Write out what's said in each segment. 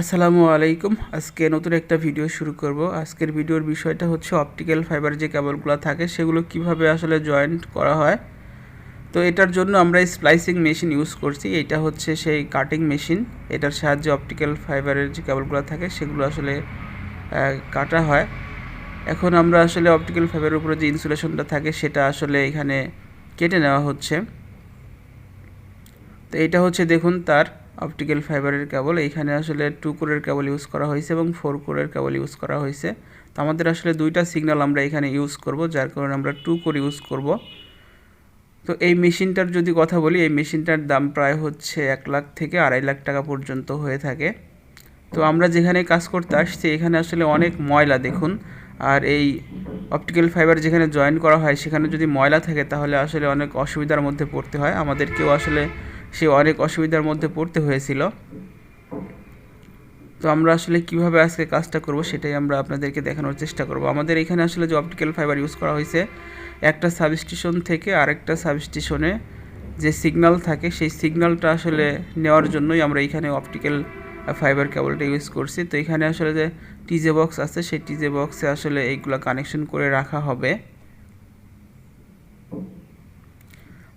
আসসালামু আলাইকুম। আজকে নতুন একটা ভিডিও শুরু করব। আজকের ভিডিওর বিষয়টা হচ্ছে অপটিক্যাল ফাইবার যে কেবলগুলো থাকে, সেগুলো কীভাবে আসলে জয়েন্ট করা হয়। তো এটার জন্য আমরা স্প্লাইসিং মেশিন ইউজ করছি। এটা হচ্ছে সেই কাটিং মেশিন এটার সাহায্যে অপটিক্যাল ফাইবারের যে কেবলগুলো থাকে, সেগুলো আসলে কাটা হয়। এখন আমরা আসলে অপটিক্যাল ফাইবারের উপরে যে ইনসুলেশনটা থাকে, সেটা আসলে এখানে কেটে নেওয়া হচ্ছে। তো এটা হচ্ছে দেখুন তার অপটিক্যাল ফাইবারের কেবল। এইখানে আসলে টু কোরের কেবল ইউজ করা হয়েছে এবং ফোর কোরের কেবল ইউজ করা হয়েছে। তো আমাদের আসলে দুইটা সিগন্যাল আমরা এখানে ইউজ করব, যার কারণে আমরা টু কোর ইউজ করব। তো এই মেশিনটার যদি কথা বলি, এই মেশিনটার দাম প্রায় হচ্ছে এক লাখ থেকে আড়াই লাখ টাকা পর্যন্ত হয়ে থাকে। তো আমরা যেখানে কাজ করতে আসছি, এখানে আসলে অনেক ময়লা, দেখুন। আর এই অপটিক্যাল ফাইবার যেখানে জয়েন করা হয়, সেখানে যদি ময়লা থাকে, তাহলে আসলে অনেক অসুবিধার মধ্যে পড়তে হয়। আমাদেরকেও আসলে সে অনেক অসুবিধার মধ্যে পড়তে হয়েছিল। তো আমরা আসলে কীভাবে আজকে কাজটা করব সেটাই আমরা আপনাদেরকে দেখানোর চেষ্টা করব। আমাদের এখানে আসলে যে অপটিক্যাল ফাইবার ইউজ করা হয়েছে, একটা সাবস্টেশন থেকে আরেকটা সাবস্টেশনে যে সিগন্যাল থাকে, সেই সিগন্যালটা আসলে নেওয়ার জন্যই আমরা এখানে অপটিক্যাল ফাইবার কেবলটা ইউজ করছি। তো এখানে আসলে যে টিজে বক্স আছে, সেই টিজে বক্সে আসলে এইগুলো কানেকশন করে রাখা হবে।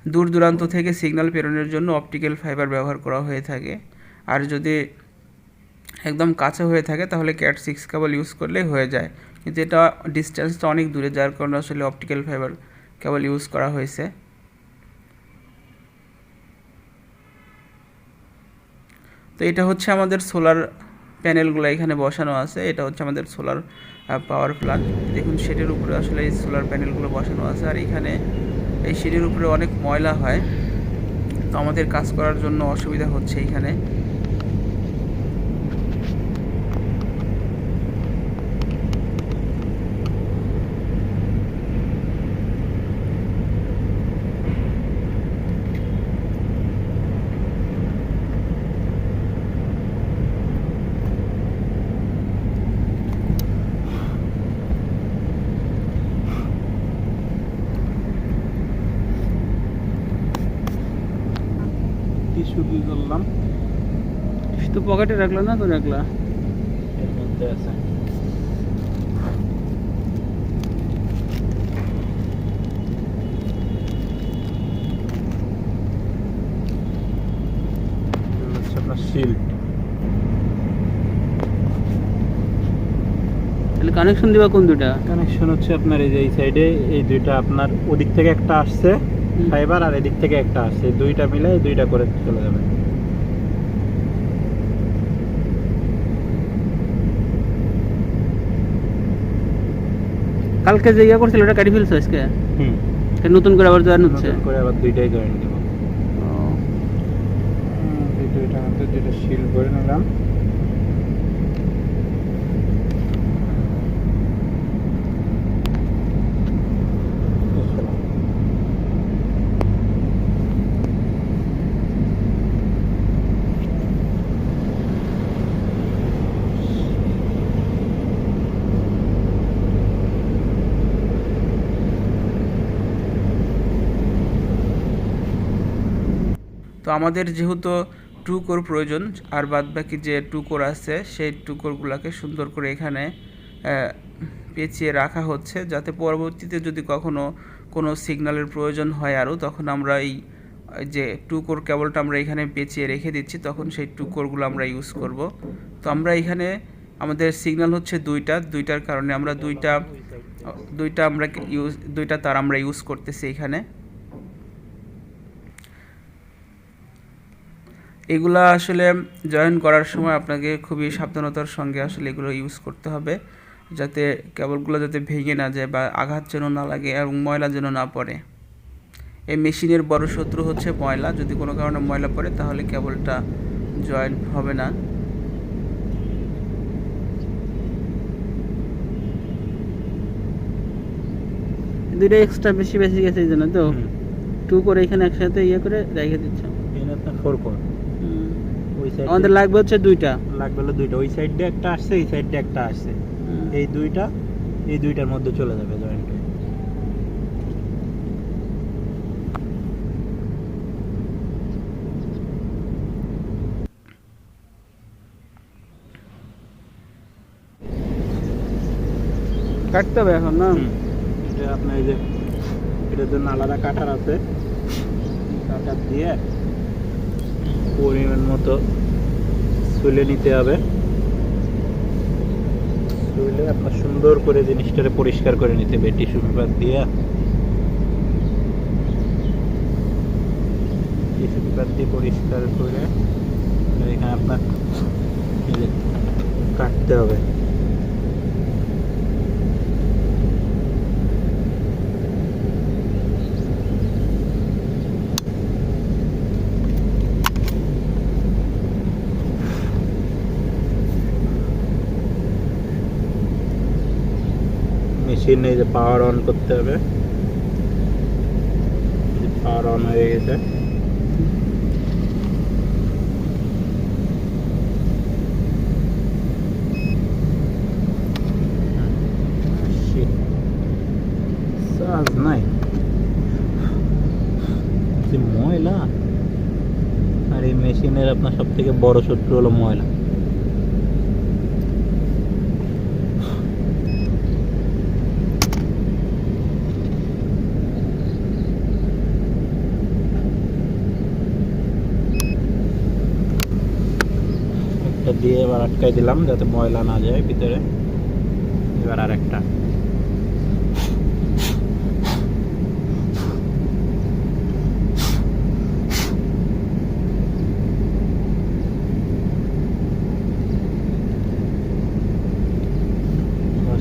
দূর দূরান্ত থেকে সিগন্যাল প্রেরণের জন্য অপটিক্যাল ফাইবার ব্যবহার করা হয়ে থাকে। আর যদি একদম কাছে হয়ে থাকে, তাহলে ক্যাট সিক্স কেবল ইউজ করলেই হয়ে যায়। কিন্তু এটা ডিস্টেন্সটা অনেক দূরে, যার কারণে আসলে অপটিক্যাল ফাইবার কেবল ইউজ করা হয়েছে। তো এটা হচ্ছে আমাদের সোলার প্যানেলগুলো এখানে বসানো আছে। এটা হচ্ছে আমাদের সোলার পাওয়ার প্লাগ দেখুন শেডের উপরে আসলে এই সোলার প্যানেলগুলো বসানো আছে। আর এখানে এই সিঁড়ির উপরে অনেক ময়লা হয়। তো আমাদের কাজ করার জন্য অসুবিধা হচ্ছে এখানে। কি করলাম। তো পকেটে রাখলা না তো রাখলা। এর মধ্যে আছে। শিল্ড তাহলে কানেকশন দিবা কোন দুটা কানেকশন হচ্ছে আপনার এই যে এই সাইডে এই দুইটা আপনার ওদিক থেকে একটা আসছে। ফাইবার আর এদিক থেকে একটা আসছে দুইটা মিলে দুইটা করে চলে যাবে। কালকে যে ইয়া করছিল ওটা কাটি ফেলছো আজকে? হুম। নতুন করে আবার জয়েন হচ্ছে? নতুন করে আবার দুইটাই জয়েন দেবো। মধ্যে দুইটা শিল করে নিলাম। আমাদের যেহেতু টু কোর প্রয়োজন, আর বাদ বাকি যে টু কোর আছে, সেই টু কোরগুলোকে সুন্দর করে এখানে পেঁচিয়ে রাখা হচ্ছে, যাতে পরবর্তীতে যদি কখনো কোনো সিগন্যালের প্রয়োজন হয় আরও, তখন আমরা এই যে টু কোর কেবলটা আমরা এখানে পেঁচিয়ে রেখে দিচ্ছি, তখন সেই টু কোরগুলো আমরা ইউজ করব। তো আমরা এখানে, আমাদের সিগন্যাল হচ্ছে দুইটা, দুইটার কারণে আমরা দুইটা দুইটা আমরা ইউজ দুইটা তার আমরা ইউজ করতেছি এখানে। এগুলা আসলে জয়েন করার সময় আপনাকে খুবই সাবধানতার সঙ্গে আসলে এগুলো ইউজ করতে হবে যাতে কেবলগুলো যাতে ভেঙে না যায় বা আঘাত যেন না লাগে এবং ময়লা যেন না পড়ে। এই মেশিনের বড় শত্রু হচ্ছে ময়লা যদি কোনো কারণে ময়লা পড়ে তাহলে কেবলটা জয়েন হবে না। দুইটা এক্সট্রা বেশি বেশি গেছে এই জন্য তো। টু করে এখানে একসাথে ইয়ে করে রেখে দিচ্ছ। ফোর কোর আমাদের লাগবে হচ্ছে দুইটা। লাগবে হলো দুইটা। ওই সাইড দিয়ে একটা আসছে এই সাইড দিয়ে একটা আসছে। এই দুইটা এই দুইটার মধ্যে চলে যাবে জয়েন্ট কাটতে হবে এখন না? এটা আপনার এই যে এটার জন্য আলাদা কাটার আছে। কাটার দিয়ে পরিমাণ মতো সুলে নিতে হবে। সুলে আপনার সুন্দর করে জিনিসটারে পরিষ্কার করে নিতে হবে, টিস্যু পেপার দিয়ে। টিস্যু পেপার দিয়ে পরিষ্কার করে এখানে আপনার কাটতে হবে। মেশিনে যে পাওয়ার অন করতে হবে। পাওয়ার অন হয়ে গেছে। ময়লা? আর এই মেশিনের আপনার সব থেকে বড় শত্রু হলো ময়লা। একটা দিয়ে এবার আটকাই দিলাম যাতে ময়লা না যায় ভিতরে। এবার আর একটা।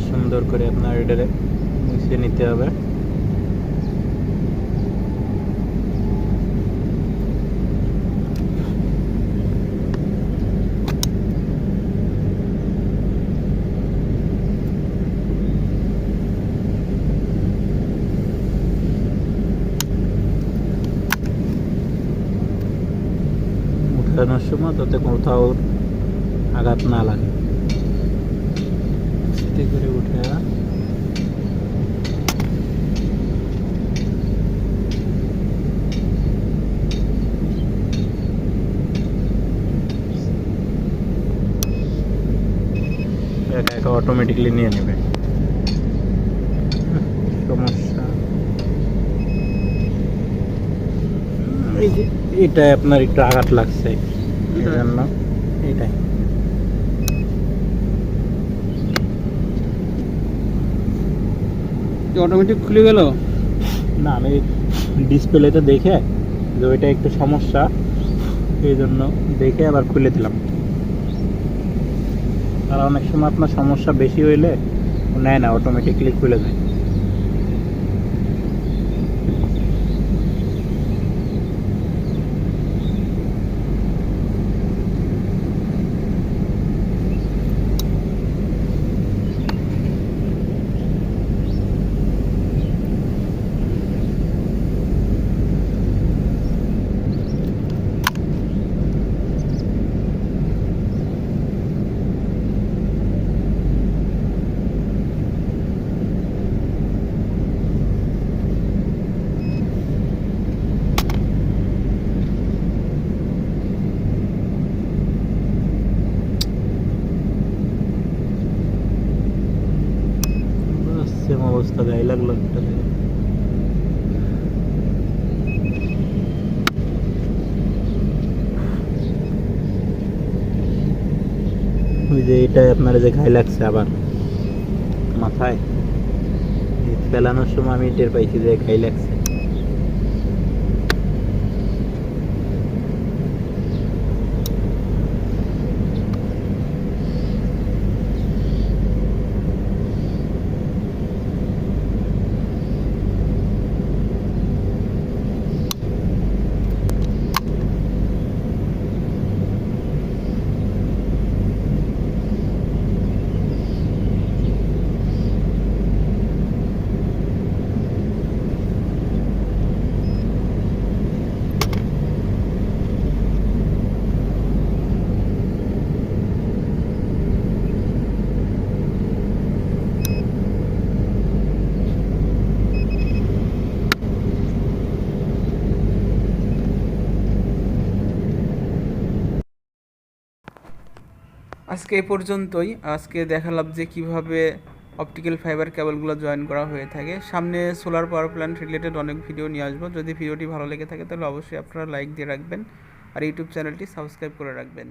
সুন্দর করে আপনার এটারে মিশিয়ে নিতে হবে। উঠানোর সময় তাতে কোথাও আঘাত না লাগে। করে উঠে একা অটোমেটিকলি নিয়ে নেবে। সমস্যা। এটাই আপনার একটু আঘাত লাগছে। এই এটা? জন্য এটাই অটোমেটিক খুলে গেল? না আমি ডিসপ্লেতে দেখে যে ওইটা একটু সমস্যা এই জন্য দেখে আবার খুলে দিলাম। আর অনেক সময় আপনার সমস্যা বেশি হইলে নেয় না অটোমেটিকলি খুলে যায়। লাগল একটা জায়গায়। ওই যে এটাই আপনার যে গায়ে লাগছে আবার। মাথায়? ফেলানোর সময় আমি টের পাইছি যে ঘাই লাগছে। আজকে এ পর্যন্তই। আজকে দেখালাম যে কীভাবে অপটিক্যাল ফাইবার কেবলগুলো জয়েন করা হয়ে থাকে। সামনে সোলার পাওয়ার প্ল্যান্ট রিলেটেড অনেক ভিডিও নিয়ে আসব। যদি ভিডিওটি ভালো লেগে থাকে, তাহলে অবশ্যই আপনারা লাইক দিয়ে রাখবেন। আর ইউটিউব চ্যানেলটি সাবস্ক্রাইব করে রাখবেন।